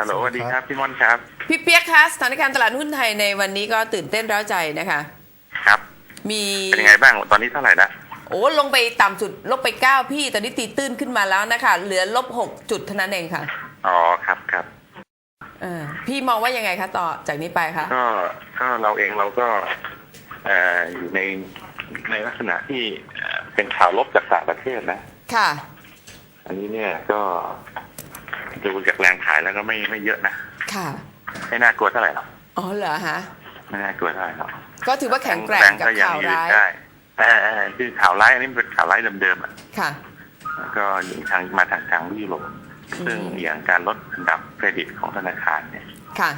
ฮัลโหลสวัสดีครับพี่ม่อนครับ พี่เปียกคะสถานการณ์ตลาดหุ้นไทยในวันนี้ก็ตื่นเต้นร้าวใจนะคะ ครับ มีเป็นยังไงบ้างตอนนี้เท่าไหร่ละโอ้ลงไปต่ำสุดลบไป9พี่ ตอนนี้ตีตื้นขึ้นมาแล้วนะคะ เหลือลบ6จุดเท่านั้นเองค่ะ อ๋อครับครับเออพี่มองว่ายังไงคะต่อจากนี้ไปคะก็ก็เราเองเราก็เอ่ออยู่ในในลักษณะที่เอ่อเป็นข่าวลบจากต่างประเทศนะ ค่ะ อันนี้เนี่ยก็ ดูจากแรงขายแล้วก็ไม่ไม่เยอะนะค่ะ ไม่น่ากลัวเท่าไหร่หรอกอ๋อเหรอฮะไม่น่ากลัวเท่าไหร่หรอกก็ถือว่าแข็งแกร่งกับยัข่าวยืดร้ายได้แต่คือข่าวร้ายอันนี้มันเป็นข่าวร้ายเดิมๆอะค่ะแล้วก็อยู่ทางมาทางทางยุโรปซึ่งอืมอย่างการลดอันดับเครดิตของธนาคารเนี่ยค่ะ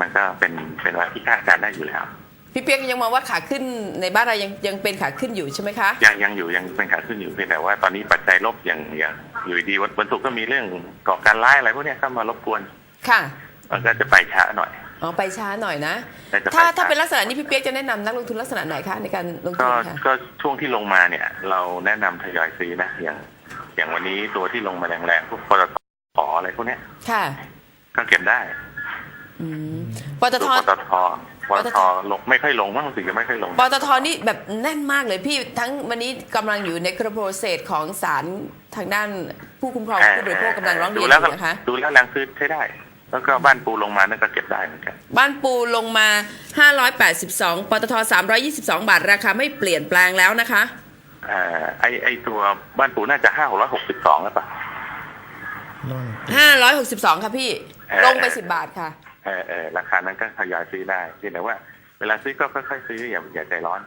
มันก็เป็นเป็นอะไรที่คาดการณ์ได้อยู่แล้ว พี่เปียกยังมองว่าขาขึ้นในบ้านเรายังยังเป็นขาขึ้นอยู่ใช่ไหมคะยังยังอยู่ยังเป็นขาขึ้นอยู่เพียงแต่ว่าตอนนี้ปัจจัยลบอย่างอย่างอยู่ดีๆวันวันศุกร์ก็มีเรื่องก่อการร้ายอะไรพวกเนี้ยเข้ามารบกวน ค่ะมันก็จะไปช้าหน่อยอ๋อไปช้าหน่อยนะน่จะถ้าไปถ้าช้เป็นลักษณะนี้พี่เปียกจะแนะนำนักลงทุนลักษณะไหนคะในการลงทุก็นค่ะก็ช่วงที่ลงมาเนี่ย เราแนะนำทยอยซื้อนะอย่าง อย่างวันนี้ตัวที่ลงมาแรงๆพวกปตทอะไรพวกเนี้ยค่ะ ก็เก็บได้อืม ปตตัทวปตทปตปตททลงไม่ค่อยลงมั้งรู้สึกจะไม่ค่อยลงปตทนี่แบบแน่นมากเลยพี่ทั้งวันนี้กำลังอยู่ในกระโปรเซสของศาลทางด้านผู้คุ้มครองผู้บริโภคกำลังร้องเรียนดูอแล้วยู่นะคะดูแล้วแรงซื้อใช้ได้ แล้วก็บ้านปูลงมานั่นก็เก็บได้เหมือนกันบ้านปูลงมา 582ปตท322 บาทราคาไม่เปลี่ยนแปลงแล้วนะคะเอ่อไอไอตัวบ้านปูน่าจะห้าร้อยหกสิบสองแล้วปะนั่น562ค่ะพี่เอ่อลงไป10บาทค่ะ เออเออราคานั้นก็ทยอยซื้อได้เพียงแต่ว่าเวลาซื้อก็ค่อยๆซื้ออย่าอย่าใจร้อน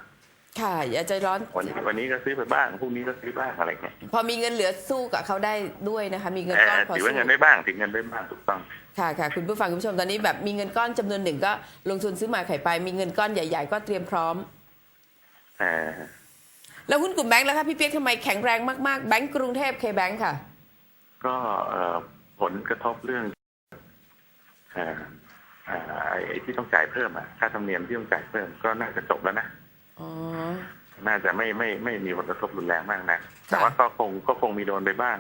ค่ะอย่าใจร้อนวันนี้วันนี้ก็ซื้อไปบ้างพรุ่งนี้ก็ซื้อบ้างอะไรเงี้ยพอมีเงินเหลือสู้กับเขาได้ด้วยนะคะ มีเงินเอก้อนอพอถือสู้ว่าเงินได้บ้างถือเงินได้บ้างถูกต้องค่ะค่ะคุณผู้ฟังคุณผู้ชมตอนนี้แบบมีเงินก้อนจำนวนหนึ่งก็ลงทุนซื้อหมาไข่ไป มีเงินก้อนใหญ่ ๆ ก็เตรียมพร้อมเออแล้วหุ้นกลุ่มแบงค์แล้วคะพี่เปียกทำไมแข็งแรงมากๆแบงก์กรุงเทพเคแบงค์ค่ะ ก็เอ่อผลกระทบเรื่องเอ่อเอ่อไอ้ ไอ้ที่ต้องจ่ายเพิ่มอะค่าธรรมเนียมที่ต้องจ่ายเพิ่มก็น่าจะจบแล้วนะอ๋อน่าจะไม่ไม่ไม่มีผลกระทบรุนแรงมากนะค่ะแต่ว่าก็คงก็คงมีโดนไปบ้าง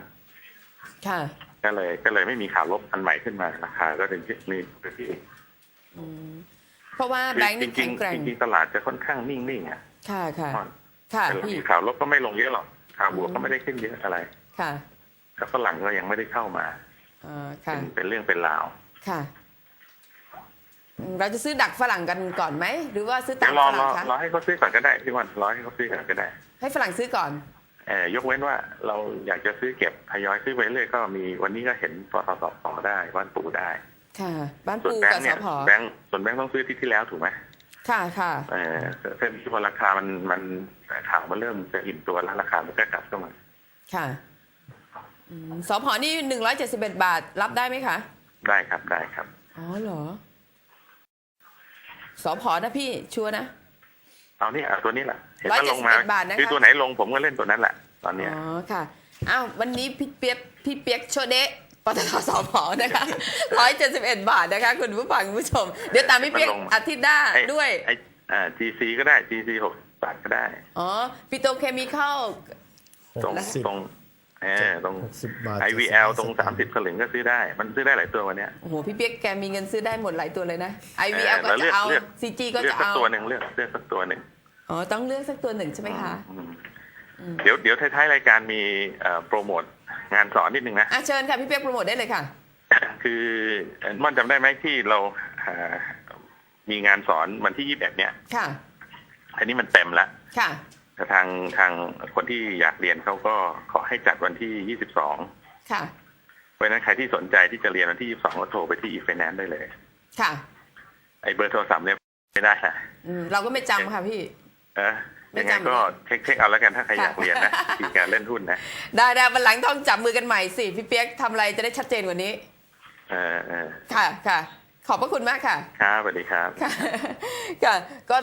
ค่ะก็เลย ก็เลยไม่มีข่าวลบอันใหม่ขึ้นมาราคาก็ถึงที่มีที่อืมเพราะว่าแบงค์จนี่ริแข็งงแกร่งๆจริงๆตลาดจะค่อนข้างนิ่งๆอะค่ะค่ะค่ะแต่พี่ข่าวลบก็ไม่ลงเยอะหรอกข่าวบวกก็ไม่ได้ขึ้นเยอะอะไร ค่ะแต่ฝรั่งก็ยังไม่ได้เข้ามาอ่าเป็ค่ะนเป็นเรื่องเป็นราวค่ะอืม เราจะซื้อดักฝรั่งกันก่อนไหม หรือว่าซื้อเดี๋ตายมวรอฝรรั่องคะรอให้เขาซื้อก่อนก็ได้พี่วันรอให้เขาซื้อก่อนก็ได้ให้ฝรั่งซื้อก่อน เอ่อยกเว้นว่าเราอยากจะซื้อเก็บทยอยซื้อไปเรื่อยก็มีวันนี้ก็เห็นปตทต่อได้บ้านปูได้ ค่ะ บ้านส่วนปูแบงกับค์สเนี่ยพแบงค์ส่วนแบงค์ต้องซื้อที่ที่แล้วถูกไหมค่ะค่ะ เออเส้นที่พอราคามันมันข่าวมันเริ่มจะอิ่มตัวแล้วราคามันก็กลับเข้ามาค่ะอืมสพนี่หนึ่งร้อยเจ็ดสิบเอ็ดบาทรับได้ไหมคะ ได้ครับได้ครับ อ๋อเหรอ สพนะพี่ชัวร์นะ เอานี่เอาตัวนี้แหละเห็นว่าลงมา171บาทนะคะ คือตัวไหนลงผมก็เล่นตัวนั้นแหละตอนเนี้ย อ๋อค่ะอ้าววันนี้พี่เปียกพี่เปียกโชเดะปตทสพนะคะร้อยเจ็ดสิบเอ็ดบาทนะคะ คุณผู้ฟังคุณผู้ชม เดี๋ยวตามพี่เปียกมันลงอาทิตย์หน้าไอ้ด้วย ไอ้อ่า GC ก็ได้ GC หกบาทก็ได้ อ๋อปิโตรเคมีเข้าหตรงกสิบ ตรงเออ ตรงหกสิบบาท IVL ตรงสามสิบสลึงก็ซื้อได้ มันซื้อได้หลายตัววันเนี้ยโอ้โห พี่เปียกแกมีเงินซื้อได้หมดหลายตัวเลยนะ IVL เออก็แล้วเลืจะอกเอาเลือก CG ก็เลือกจะสักเอาตัวหนึ่งเลือกเลือกสักตัวหนึ่งอ๋อ ต้องเลือกสักตัวหนึ่งใช่ไหมคะอืมอืมเดี๋ยวเดี๋ยวท้ายๆรายการมีเอ่อโปรโมทงานสอนนิดนึงนะอะเชิญค่ะ พี่เปียกโปรโมทได้เลยค่ะ คือเอ่อม่อนจำได้ไหมที่เราเอ่อมีงานสอนวันที่ยี่สิบเอ็ดเนี่ยค่ะ อันนี้มันเต็มแล้ว ค่ะแต่ทางทางคนที่อยากเรียนเขาก็ขอ ให้จัดวันที่ยี่สิบสองค่ะ เพราะฉะนั้นใครที่สนใจที่จะเรียนวันที่ยี่สิบสองก็โทรไปที่ e-finance ได้เลย ค่ะ ไอ้เบอร์โทรศัพท์เนี่ยไม่ได้นะอืมเราก็ไม่จำค่ะพี่ เออไม่ยังไงจำก็เช็คเช็คเอาแล้วกันถ้าใครค่ะอยากเรียนนะที่การเล่นหุ้นนะ ได้ได้วันหลังต้องจับมือกันใหม่สิ พี่เปียกทำอะไรจะได้ชัดเจนกว่านี้ เออเออค่ะค่ะ ขอบพระคุณมากค่ะ ครับสวัสดีครับ ค่ะค่ะก็